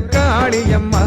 காளியம்மா.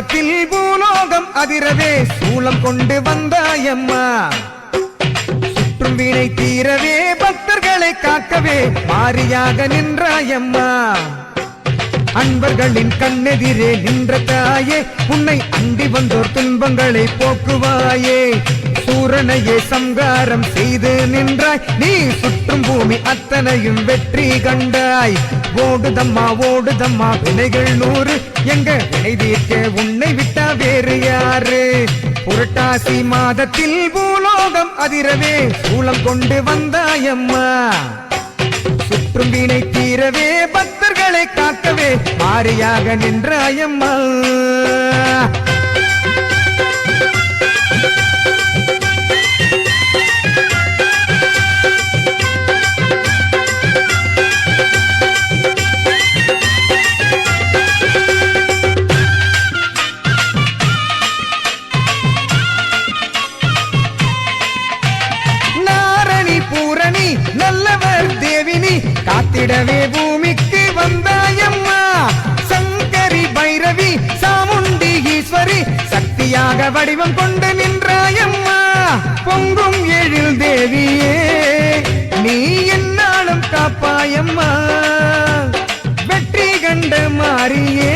புரட்டாசி பூலோகம் அதிரவே சூளம் கொண்டு வந்தாயம்மா சுற்றும் வீணை தீரவே பக்தர்களை காக்கவே மாரியாக நின்றாயம்மா அன்பர்களின் கண்ணெதிரே நின்ற தாயே உன்னை அண்டி வந்தோர் துன்பங்களை போக்குவாயே. சூரனையே சங்காரம் செய்து நின்றாய் நீ சுற்றும் பூமி அத்தனையும் வெற்றி கண்டாய். ஓடுதம்மா ஓடுதம்மா வினைகள் நூறு. எங்க வினை தீர்க்க உன்னை விட்டா வேறு யாரு? புரட்டாசி மாதத்தில் பூலோகம் அதிரவே சூளம் கொண்டு வந்தாயம்மா. சுற்றும் வீணை தீரவே பக்தர்களை காக்கவே மாறியாக நின்றாயம்மா. காத்திடவே பூமிக்கு வந்தாயம்மா. சங்கரி பைரவி சாமுண்டி ஈஸ்வரி சக்தியாக வடிவம் கொண்டு நின்றாயம்மா. பொங்கும் எழில் தேவியே நீ என்னாலும் காப்பாயம்மா. வெற்றி கண்ட மாறியே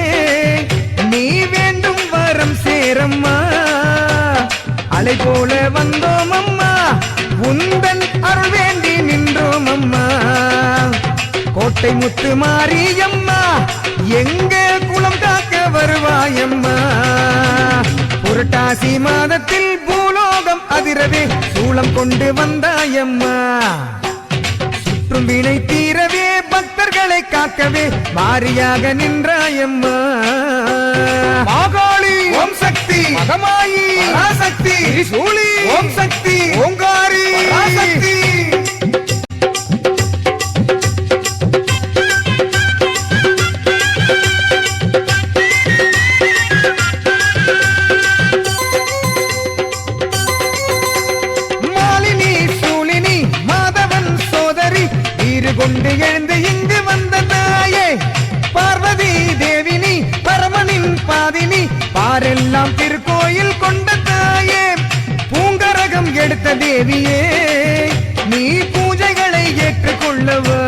நீ வேண்டும் வரம் சேரம்மா. அலை போல வந்தோம் அம்மா உந்தன் அருள் வேண்டி நின்றோம் அம்மா கோட்டை முத்து மாரியம்மா எங்க குளம் காக்க வருவாயம்மா? புரட்டாசி மாதத்தில் பூலோகம் அதிரவே சூளம் கொண்டு வந்தாயம்மா. சுற்றும் வினை தீரவே பக்தர்களை காக்கவே மாரியாக நின்றாயம்மா. மாகாளி ஓம் சக்தி மகமாயி சக்தி சூழி ஓம் சக்தி ஓங்காரி சக்தி சேர்த்த தேவியே நீ பூஜைகளை ஏற்றுக்கொள்ளவா?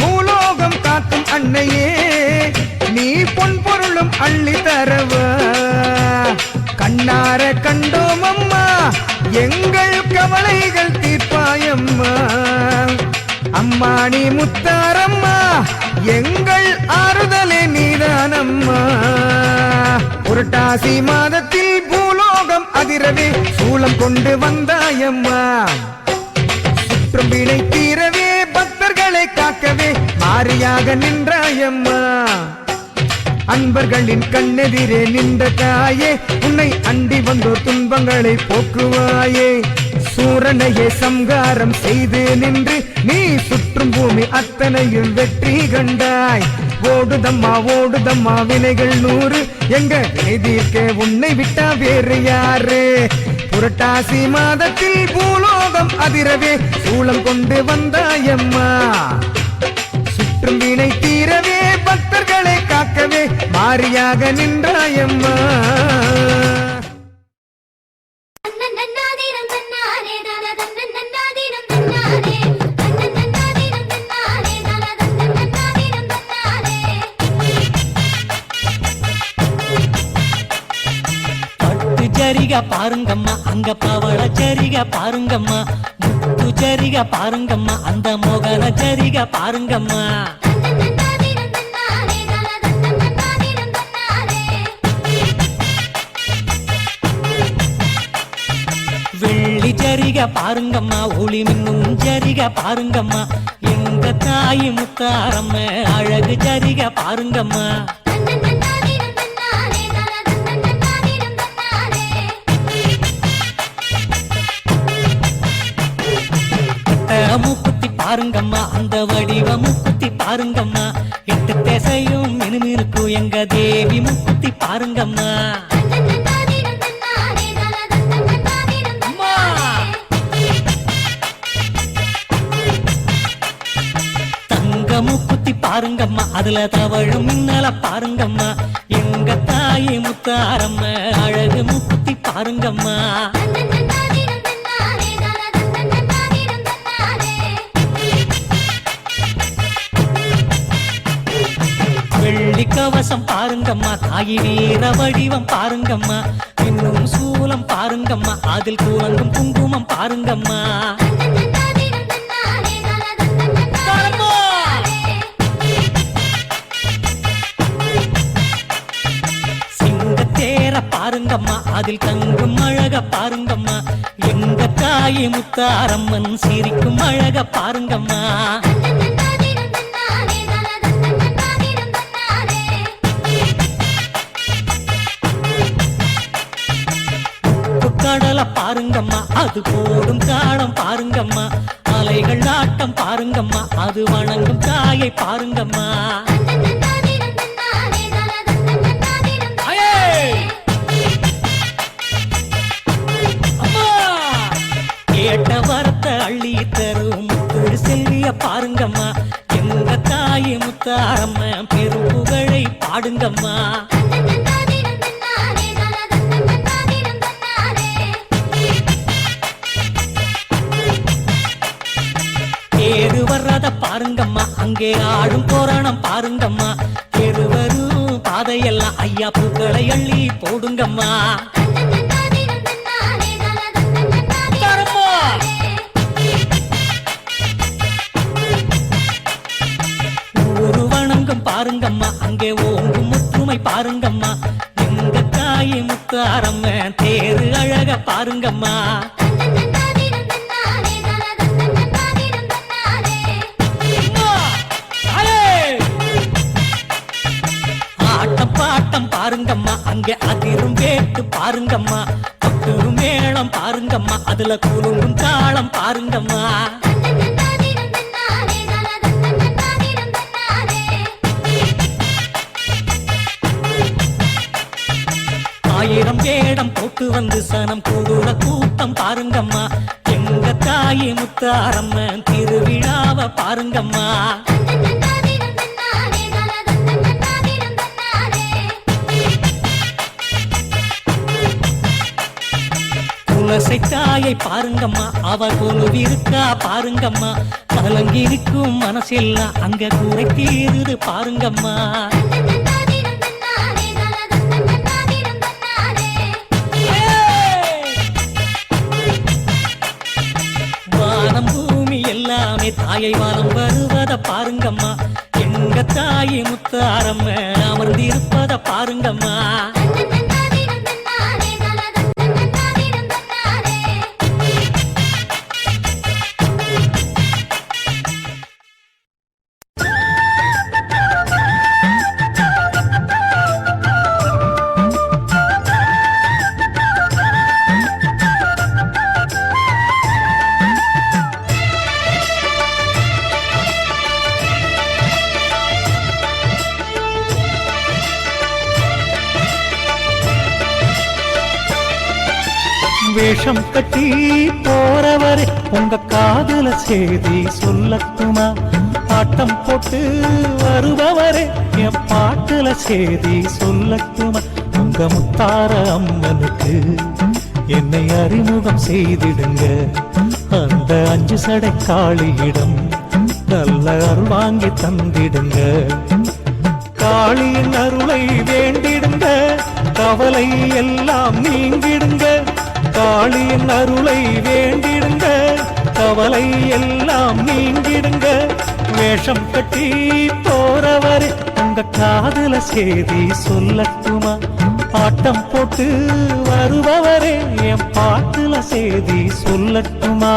பூலோகம் காக்கும் அன்னையே நீ பொன் பொருளும் அள்ளி தரவா? கண்ணார கண்டோம் அம்மா எங்கள் கவலைகள் தீர்ப்பாயம்மா. அம்மா நீ முத்தாரம்மா எங்கள் ஆறுதலே நீதானம்மா. புரட்டாசி மாதத்தில் பூலோகம் சூளம் கொண்டு வந்தாயம்மா. சுற்றும் வினை தீரவே பக்தர்களை காக்கவே மாறியாக நின்றாயம்மா. அன்பர்களின் கண்ணெதிரே நின்ற தாயே உன்னை அண்டி வந்தோர் துன்பங்களை போக்குவாயே. சூரனையே சம்காரம் செய்து நின்று நீ சுற்றும் பூமி அத்தனையும் வெற்றி கண்டாய். ஓடுதம்மா ஓடுதம்மா வினைகள் நூறு. எங்க வினை தீர்க்க உன்னை விட்டா வேறு யாரு? புரட்டாசி மாதத்தில் பூலோகம் அதிரவே சூளம் கொண்டு வந்தாயம்மா. சுற்றும் வினை தீரவே பக்தர்களை காக்கவே மாறியாக நின்றாயம்மா. சரிக பாருங்கம்மா. அங்க பவள சரிக பாருங்கம்மா. முத்து சரிக பாருங்கம்மா. அந்த மோகன சரிக பாருங்கம்மா. வெள்ளி சரிக பாருங்கம்மா. ஒளி மின்னும் சரிக பாருங்கம்மா. எங்க தாய் முத்தாரம்ம அழகு சரிக பாருங்கம்மா. பாருங்கம்மா அந்த வடிவ குத்தி பாருங்கம்மா. எட்டு திசையும் மினுமினுக்கும் எங்க தேவி முத்தி பாருங்கம்மா. அம்மா. பாருங்கம்மா அதுல தவழும் மின்னல பாருங்கம்மா. எங்க தாயி முத்தாரம்ம அழகு முக்குத்தி பாருங்கம்மா. வெள்ளி கவசம் பாருங்கம்மா. தாயி வீர வடிவம் பாருங்கம்மா. இன்னும் சூலம் பாருங்கம்மா. அதில் கூலங்கும் குங்குமம் பாருங்கம்மா. பாருங்கம்மா. அதில் தங்கும் அழக பாருங்கம்மா. எங்க தாயி முத்தாரம்மன் சிரிக்கும் அழக பாருங்கம்மா. கடலை பாருங்கம்மா அது போடும் காலம் பாருங்கம்மா. அலைகள் ஆட்டம் பாருங்கம்மா அது வணங்கும் தாயை பாருங்கம்மா! கேட்ட வரத்தை அள்ளி தரும் முத்து செல்விய பாருங்கம்மா. எங்க தாய் முத்தாரம்ம பெரும் புகழை பாடுங்கம்மா. அங்கே ஆடும் போராணம் பாருங்கம்மா. தெரு வரும் பாதையெல்லாம் ஐயா பூக்களை அள்ளி போடுங்கம்மா. பாருங்கம்மா. அங்கே ஓங்கு முற்றுமை பாருங்கம்மா. எங்க தாய் முத்தாரம்ம தேரு அழக பாருங்கம்மா. இங்க அதிரும் கேட்டு பாருங்கம்மா. கொட்டு மேளம் பாருங்கம்மா. அதுல குலுங்கும் தாளம் பாருங்கம்மா. ஆயிரம் வேடம் போட்டு வந்து சனம் கூடுற கூட்டம் பாருங்கம்மா. எங்க தாயி முத்தாரம்மன் திருவிழாவை பாருங்கம்மா. துளசை தாயை பாருங்கம்மா அவ கொலுவிருக்கா பாருங்கம்மா. கலங்கிருக்கும் மனசெல்லாம் அங்க கூரை தீருது பாருங்கம்மா. தன்னன்னாதீனம் வானம் பூமி எல்லாமே தாயை வானம் வருவத பாருங்கம்மா. எங்க தாயை முத்தாரம்ம அமர்ந்திருப்பத பாருங்கம்மா. வேஷம் கட்டி போறவரே உங்க காதுல செய்தி சொல்லட்டுமா? ஆட்டம் போட்டு வருபவரே என் பாட்டுல செய்தி சொல்லட்டுமா? உங்க முத்தார அம்மனுக்கு என்னை அறிமுகம் செய்திடுங்க. அந்த அஞ்சு சடை காளியிடம் நல்ல அருள் வாங்கி தந்திடுங்க. காளியின் அருளை வேண்டிடுங்க. கவலை எல்லாம் நீங்கிடுங்க. காளியின் அருளை வேண்டிடுங்க கவலை எல்லாம் நீங்கிடுங்க. வேஷம் கட்டி போறவரே உங்க காதல செய்தி சொல்லட்டுமா? ஆட்டம் போட்டு வருபவரே என் பாட்டுல செய்தி சொல்லட்டுமா?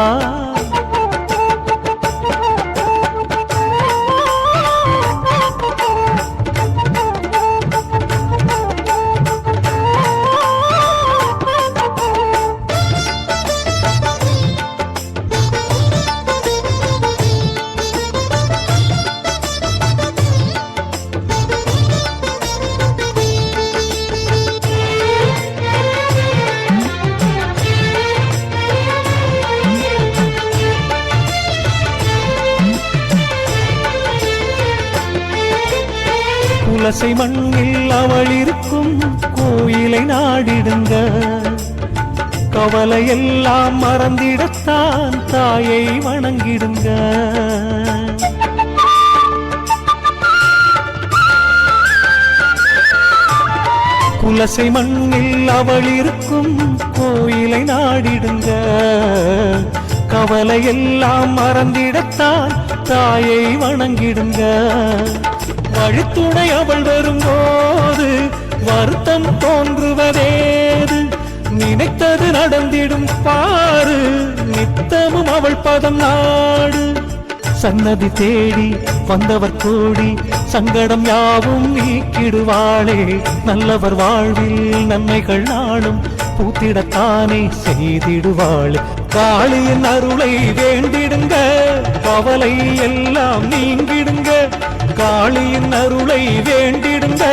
குலசை மண்ணில் அவள் இருக்கும் கோயிலை நாடிடுங்க. கவலை எல்லாம் மறந்திடத்தான் தாயை வணங்கிடுங்க. குலசை மண்ணில் அவள் இருக்கும் கோயிலை நாடிடுங்க. கவலை எல்லாம் மறந்திடத்தான் தாயை வணங்கிடுங்க. வழித்துணை அவள் வரும்போது வருத்தம் தோன்றுவதேது? நினைத்தது நடந்திடும் பாரு நித்தமும் அவள் பதம் நாடு. சன்னதி தேடி வந்தவர் கூடி சங்கடம் யாவும் நீக்கிடுவாளே. நல்லவர் வாழ்வில் நன்மைகள் நாளும் பூத்திடத்தானே செய்திடுவாள். காளியின் அருளை வேண்டிடுங்க கவலை எல்லாம் நீங்கிடுங்க. காளியின் அருளை வேண்டிடுங்க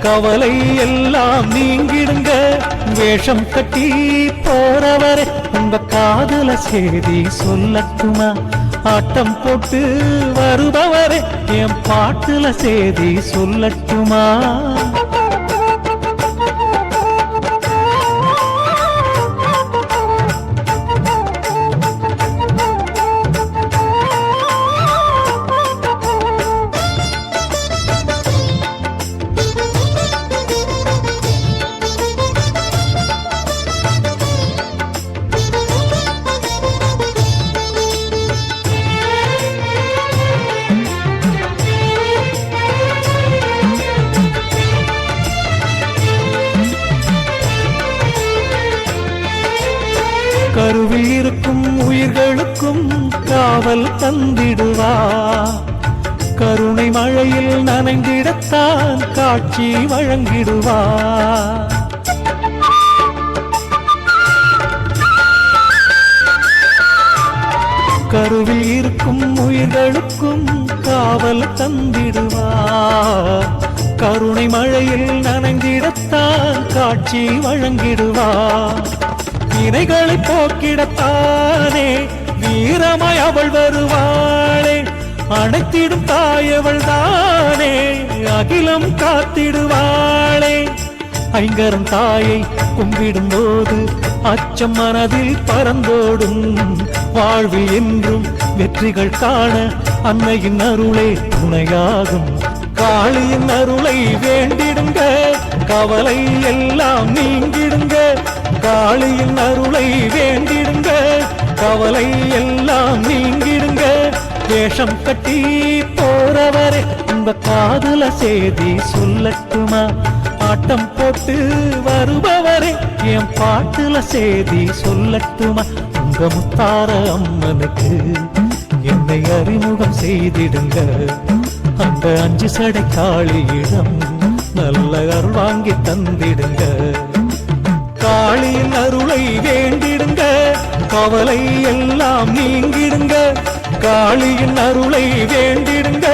கவலை எல்லாம் நீங்கிடுங்க. வேஷம் கட்டி போறவரே உங்க காதல செய்தி சொல்லட்டுமா? ஆட்டம் போட்டு வருபவரே என் பாட்டுல செய்தி சொல்லட்டுமா? கருவில் இருக்கும் உயிர்களுக்கும் காவல் தந்திடுவா. கருணை மழையில் நனைந்திடத்தான் காட்சி வழங்கிடுவா. கருவில் இருக்கும் உயிர்களுக்கும் காவல் தந்திடுவா. கருணை மழையில் நனைந்திடத்தான் காட்சி வழங்கிடுவா. வினைகளை போக்கிடத்தானே வீரமாய் அவள் வருவாளே. அனைத்திடும் தாயவள் தானே அகிலம் காத்திடுவாளே. ஐங்கரம் தாயை கும்பிடும் போது அச்சம் மனதில் பறந்தோடும். வாழ்வில் என்றும் வெற்றிகள் காண அன்னையின் அருளே துணையாகும். காளியின் அருளை வேண்டிடுங்க கவலை எல்லாம் நீங்கிடுங்க. காளியின் அருளை வேண்டிடுங்க. கவலை எல்லாம் நீங்கிடுங்க. வேஷம் கட்டி போறவரே உங்க காதல செய்தி சொல்லட்டுமா? ஆட்டம் போட்டு வருபவரே என் பாட்டுல செய்தி சொல்லட்டுமா? உங்க முத்தார அம்மனுக்கு என்னை அறிமுகம் செய்திடுங்க. அந்த அஞ்சு சடை காளியிடம் நல்ல அருள் வாங்கி தந்திடுங்க. காளியின் அருளை வேண்டிடுங்க. கவலை எல்லாம் நீங்கிடுங்க. காளியின் அருளை வேண்டிடுங்க.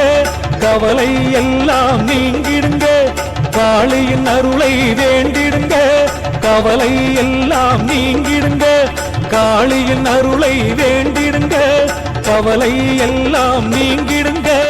கவலை எல்லாம் நீங்கிடுங்க. காளியின் அருளை வேண்டிடுங்க. கவலை எல்லாம் நீங்கிடுங்க. காளியின் அருளை வேண்டிடுங்க. கவலை எல்லாம் நீங்கிடுங்க.